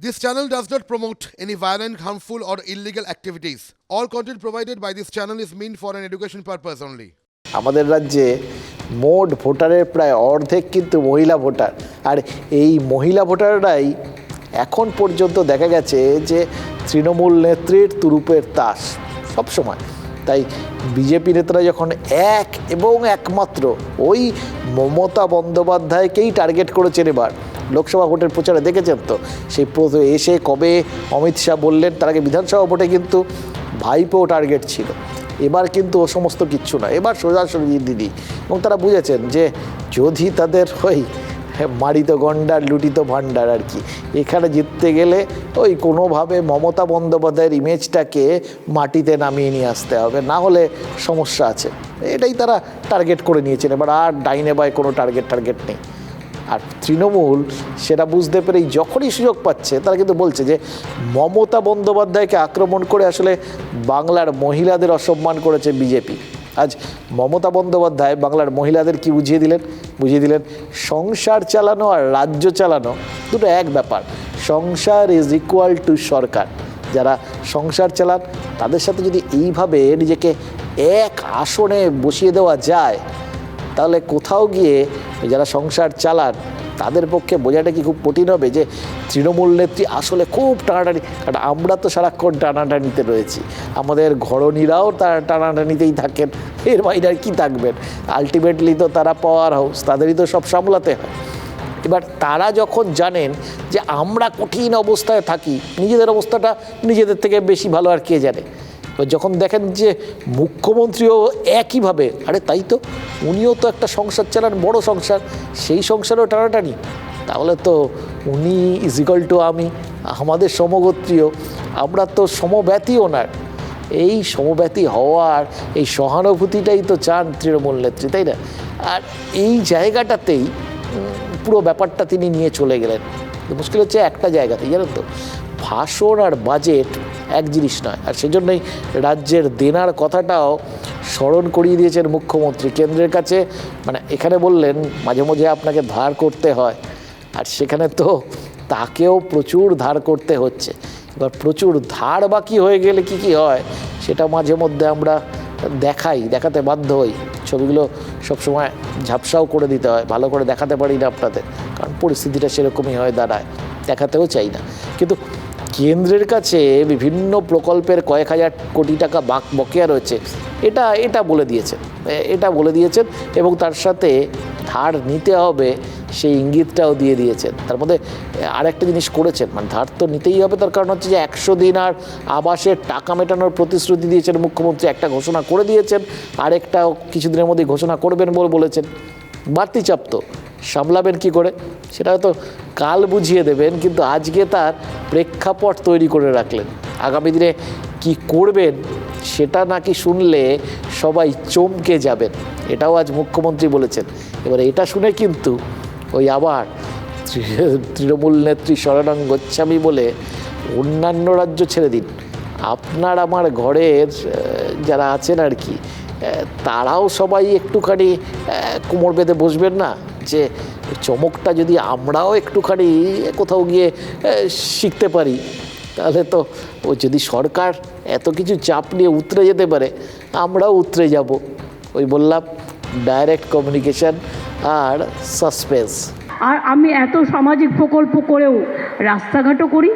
This channel does not promote any violent, harmful, or illegal activities. All content provided by this channel is meant for an education purpose only. আমাদের রাজ্যে মোট ভোটারের প্রায় অর্ধেক কিন্তু মহিলা ভোটার আর এই মহিলা ভোটাররাই এখন পর্যন্ত দেখা গেছে যে তৃণমূল নেত্রীর তুরুপের তাস সবসময় তাই বিজেপি নেতারা যখন এক এবং একমাত্র ওই মমতা বন্দ্যোপাধ্যায়কেই টার্গেট করেছেন এবার লোকসভা ভোটের প্রচারে দেখেছেন তো? সেই এসে কবে অমিত শাহ বললেন, তার আগে বিধানসভা ভোটে কিন্তু ভাইপো টার্গেট ছিল। এবার কিন্তু ও সমস্ত কিচ্ছু না এবার সোজাসুজি দিদি। এবং তারা বুঝেছেন যে যদি তাদের ওই মারিত গন্ডার, লুটিত ভাণ্ডার আর কি, এখানে জিততে গেলে ওই কোনোভাবে মমতা বন্দ্যোপাধ্যায়ের ইমেজটাকে মাটিতে নামিয়ে নিয়ে আসতে হবে। না হলে সমস্যা আছে। এটাই তারা টার্গেট করে নিয়েছেন। এবার আর ডাইনে বাই কোনো টার্গেট টার্গেট নেই। আর তৃণমূল সেটা বুঝতে পেরেই যখনই সুযোগ পাচ্ছে, তারা কিন্তু বলছে যে মমতা বন্দ্যোপাধ্যায়কে আক্রমণ করে আসলে বাংলার মহিলাদের অসম্মান করেছে বিজেপি। আজ মমতা বন্দ্যোপাধ্যায় বাংলার মহিলাদের কি বুঝিয়ে দিলেন? বুঝিয়ে দিলেন সংসার চালানো আর রাজ্য চালানো দুটো এক ব্যাপার। সংসার ইজ ইকুয়াল টু সরকার। যারা সংসার চালান, তাদের সাথে যদি এইভাবে নিজেকে এক আসনে বসিয়ে দেওয়া যায় তাহলে কোথাও গিয়ে যারা সংসার চালান, তাদের পক্ষে বোঝাটা কি খুব কঠিন হবে যে তৃণমূল নেত্রী আসলে খুব টানাটানি, কারণ আমরা তো সারাক্ষণ টানাটানিতে রয়েছি। আমাদের ঘরণীরাও তারা টানাটানিতেই থাকেন, এর বাইরে আর কী থাকবেন? আলটিমেটলি তো তারা পাওয়ার হাউস তাদেরই তো সব সামলাতে হয়। এবার তারা যখন জানেন যে আমরা কঠিন অবস্থায় থাকি, নিজেদের অবস্থাটা নিজেদের থেকে বেশি ভালো আর কে জানে? যখন দেখেন যে মুখ্যমন্ত্রীও একইভাবে, আরে তাই তো, উনিও তো একটা সংসার চালান, বড় সংসার, সেই সংসারও টানাটানি। তাহলে তো উনি ইজিকাল টু আমি, আমাদের সমগোত্রীয়, আমরা তো সমব্যথী ওনার। এই সমব্যথী হওয়ার, এই সহানুভূতিটাই তো চান তৃণমূল নেত্রী, তাই না? আর এই জায়গাটাতেই পুরো ব্যাপারটা তিনি নিয়ে চলে গেলেন। মুশকিল হচ্ছে একটা জায়গাতে জানেন তো? ভাষণ আর বাজেট এক জিনিস নয়। আর সেজন্যই রাজ্যের দেনার কথাটাও স্মরণ করিয়ে দিয়েছেন মুখ্যমন্ত্রী। কেন্দ্রের কাছে মানে এখানে বললেন, মাঝে মাঝে আপনাকে ধার করতে হয়। আর সেখানে তো তাকেও প্রচুর ধার করতে হচ্ছে। এবার প্রচুর ধার বাকি হয়ে গেলে কি কি হয়, সেটা মাঝে মধ্যে আমরা দেখাই, দেখাতে বাধ্য হই। ছবিগুলো সবসময় ঝাপসাও করে দিতে হয়, ভালো করে দেখাতে পারি না আপনাদের। কারণ পরিস্থিতিটা সেরকমই হয় দাঁড়ায়, দেখাতেও চাই না। কিন্তু কেন্দ্রের কাছে বিভিন্ন প্রকল্পের কয়েক হাজার কোটি টাকা বাক বকেয়া রয়েছে। এটা এটা বলে দিয়েছেন। এটা বলে দিয়েছেন এবং তার সাথে ধার নিতে হবে সেই ইঙ্গিতটাও দিয়ে দিয়েছেন। তার মধ্যে আরেকটা জিনিস করেছেন মানে ধার তো নিতেই হবে, তার কারণ হচ্ছে যে একশো দিন আর আবাসের টাকা মেটানোর প্রতিশ্রুতি দিয়েছেন মুখ্যমন্ত্রী, একটা ঘোষণা করে দিয়েছেন আরেকটা কিছুদিনের মধ্যেই ঘোষণা করবেন বলে বলেছেন। বাড়তি চাপ তো। সামলাবেন কি করে? সেটা হয়তো কাল বুঝিয়ে দেবেন, কিন্তু আজকে তার প্রেক্ষাপট তৈরি করে রাখলেন। আগামী দিনে কি করবেন সেটা নাকি শুনলে সবাই চমকে যাবেন। এটাও আজ মুখ্যমন্ত্রী বলেছেন। এবার এটা শুনে কিন্তু ওই আবার তৃণমূল নেত্রী শরণাং গোস্বামী বলে অন্যান্য রাজ্য ছেড়ে দিন। আপনার আমার ঘরের যারা আছেন আর কি তারাও সবাই একটুখানি কোমর বেঁধে বসবেন না? যে চমকটা যদি আমরাও একটুখানি কোথাও গিয়ে শিখতে পারি, তাহলে তো ও যদি সরকার এত কিছু চাপ নিয়ে উতরে যেতে পারে, আমরাও উতরে যাব। ওই বললাম ডাইরেক্ট কমিউনিকেশন আর সাসপেন্স আর আমি এত সামাজিক প্রকল্প করেও রাস্তাঘাটও করি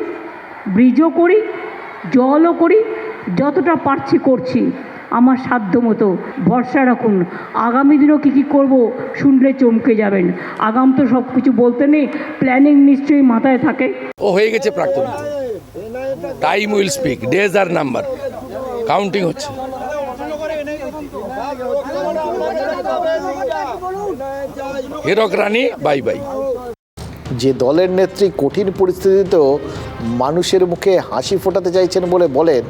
ব্রিজও করি, জলও করি, যতটা পারছি করছি। আমার সাধ্য মতো। ভরসা রাখুন। আগামী দিনও কী কী করব শুনলে চমকে যাবেন। আগাম তো সব কিছু বলতে নেই প্ল্যানিং নিশ্চয়ই মাথায় থাকে। ও হয়ে গেছে প্রাক্তন। টাইম উইল স্পিক ডেজ আর নাম্বার কাউন্টিং হচ্ছে। হীরক রানী বাই বাই যে দলের নেত্রী কঠিন পরিস্থিতিতেও মানুষের মুখে হাসি ফোটাতে চাইছেন বলে বলেন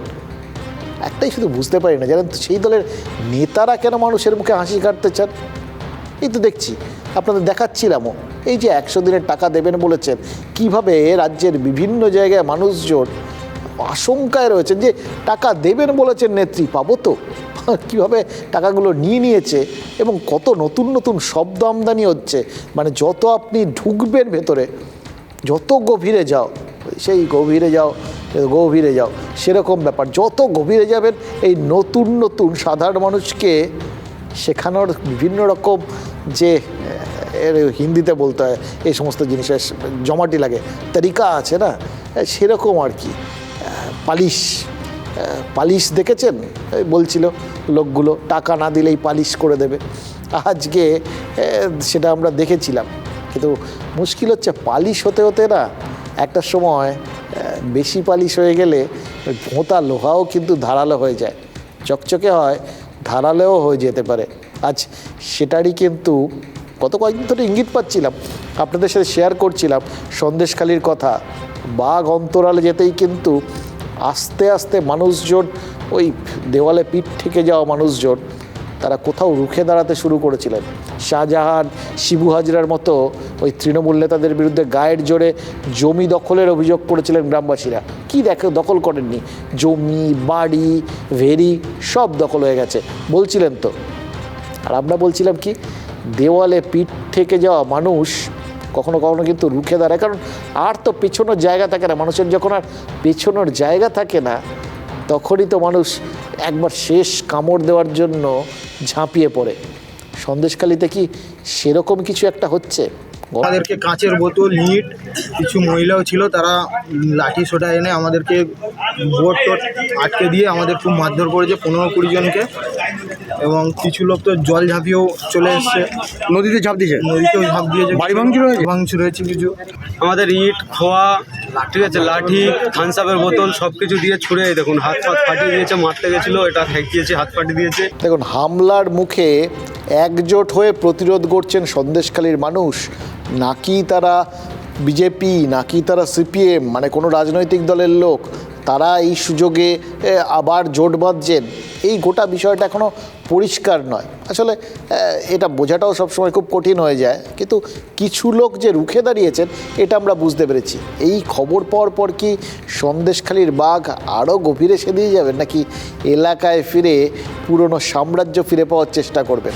একটাই শুধু বুঝতে পারি না, জানেন তো, সেই দলের নেতারা কেন মানুষের মুখে হাসি কাটতে চান? এই তো দেখছি, আপনাদের দেখাচ্ছিলামও এই যে একশো দিনের টাকা দেবেন বলেছেন, কীভাবে রাজ্যের বিভিন্ন জায়গায় মানুষজন আশঙ্কায় রয়েছেন যে টাকা দেবেন বলেছেন নেত্রী, পাবো তো? কীভাবে টাকাগুলো নিয়ে নিয়েছে এবং কত নতুন নতুন শব্দ আমদানি হচ্ছে? মানে যত আপনি ঢুকবেন ভেতরে, যত গভীরে যাও, সেই গভীরে যাও গভীরে যাও। সেরকম ব্যাপার। যত গভীরে যাবেন, এই নতুন নতুন সাধারণ মানুষকে শেখানোর বিভিন্ন রকম যে এর হিন্দিতে বলতে হয়, এই সমস্ত জিনিসের জমাটি লাগে, তরিকা আছে না? সেরকম আর কি। পালিশ পালিশ দেখেছেন? বলছিল লোকগুলো, টাকা না দিলেই পালিশ করে দেবে। আজকে সেটা আমরা দেখেছিলাম। কিন্তু মুশকিল হচ্ছে, পালিশ হতে হতে না, একটা সময় বেশি পালিশ হয়ে গেলে ভোঁতা লোহাও কিন্তু ধারালো হয়ে যায়। চকচকে হয়, ধারালেও হয়ে যেতে পারে। আজ সেটারই কিন্তু গত কয়েকদিন ধরে ইঙ্গিত পাচ্ছিলাম, আপনাদের সাথে শেয়ার করছিলাম সন্দেশখালির কথা। বাঘ অন্তরালে যেতেই কিন্তু আস্তে আস্তে মানুষজন ওই দেওয়ালে পিঠ থেকে যাওয়া মানুষজন তারা কোথাও রুখে দাঁড়াতে শুরু করেছিলেন। শাহজাহান, শিবু হাজরার মতো ওই তৃণমূল নেতাদের বিরুদ্ধে গায়ের জোরে জমি দখলের অভিযোগ করেছিলেন গ্রামবাসীরা। কি দেখে, দখল করেননি। জমি, বাড়ি, ভেরি সব দখল হয়ে গেছে। বলছিলেন তো। আর আমরা বলছিলাম কি, দেওয়ালে পিঠ থেকে যাওয়া মানুষ কখনো কখনো কিন্তু রুখে দাঁড়ায়। কারণ আর তো পেছনোর জায়গা থাকে না। মানুষের যখন আর পেছনোর জায়গা থাকে না, তখনই তো মানুষ একবার শেষ কামড় দেওয়ার জন্য ঝাঁপিয়ে পড়ে। সন্দেশখালিতে কি সেরকম কিছু একটা হচ্ছে? আমাদেরকে কাঁচের বোতল ইট কিছু মহিলাও ছিল তারা লাঠি সোটা এনে আমাদেরকে বোট টোট আটকে দিয়ে আমাদের খুব মারধর করেছে পনেরো কুড়ি জনকে। এবং কিছু লোক তো জল ঝাঁপিয়েও চলে এসছে। নদীতে ঝাঁপ দিয়েছে? নদীতেও ঝাঁপ দিয়েছে বাড়ি ভাঙচুর হয়েছে? ভাঙচুর হয়েছে কিছু। আমাদের ইট খোয়া ঠিক আছে, লাঠি থানসাপের বোতল সব কিছু দিয়ে ছুড়ে দেখুন, হাত ফাত ফাটিয়ে দিয়েছে, মারতে গেছিল, এটা ফেঁকিয়েছে হাত ফাটিয়ে দিয়েছে। দেখুন, হামলার মুখে একজোট হয়ে প্রতিরোধ করছেন সন্দেশখালীর মানুষ। নাকি তারা বিজেপি, নাকি তারা সিপিএম মানে কোনো রাজনৈতিক দলের লোক। তারা এই সুযোগে আবার জোট বাঁধছেন। এই গোটা বিষয়টা এখনও পরিষ্কার নয়। আসলে এটা বোঝাটাও সবসময় খুব কঠিন হয়ে যায়। কিন্তু কিছু লোক যে রুখে দাঁড়িয়েছেন, এটা আমরা বুঝতে পেরেছি। এই খবর পাওয়ার পর কি সন্দেশখালীর বাঘ আরও গভীরে সেদিয়ে যাবেন, নাকি এলাকায় ফিরে পুরনো সাম্রাজ্য ফিরে পাওয়ার চেষ্টা করবেন?